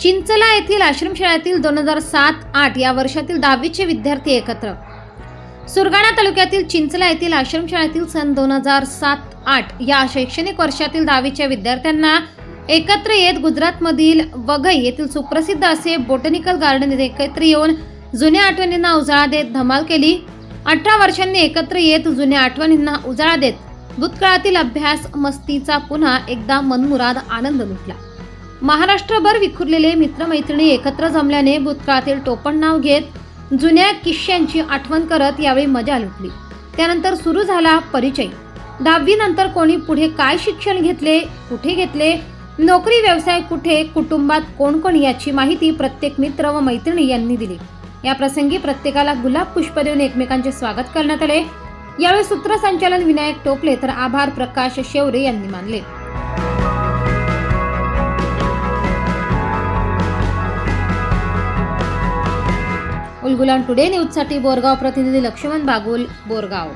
चिंचला येथील आश्रमशाळेतील दोन हजार सात आठ या वर्षातील दहावीचे विद्यार्थी एकत्र. सुरगाणा तालुक्यातील चिंचला येथील आश्रमशाळेतील सन दोन हजार सात आठ या शैक्षणिक वर्षातील दहावीच्या विद्यार्थ्यांना एकत्र येत गुजरातमधील वघई येथील सुप्रसिद्ध असे बोटॅनिकल गार्डन एकत्र येऊन जुन्या आठवणींना उजाळा देत धमाल केली. अठरा वर्षांनी एकत्र येत जुन्या आठवणींना उजाळा देत भूतकाळातील अभ्यास मस्तीचा पुन्हा एकदा मनमुराद आनंद लुटला. महाराष्ट्रभर विखुरलेले मित्रमैत्रिणी एकत्र जमल्याने भूतकाळातील टोपण नाव घेत जुन्या किश्यांची आठवण करत यावेळी मजा लुटली. त्यानंतर सुरू झाला परिचय. दहावी नंतर कोणी पुढे काय शिक्षण घेतले कुठे घेतले नोकरी व्यवसाय कुठे कुटुंबात कोण कोण याची माहिती प्रत्येक मित्र व मैत्रिणी यांनी दिली. या प्रसंगी प्रत्येकाला गुलाब पुष्प देऊन एकमेकांचे स्वागत करण्यात आले. यावेळी सूत्रसंचालन विनायक टोपले तर आभार प्रकाश शेवरे यांनी मानले. उलगुलान टुडे न्यूजसाठी बोरगाव प्रतिनिधी लक्ष्मण बागुल बोरगाव.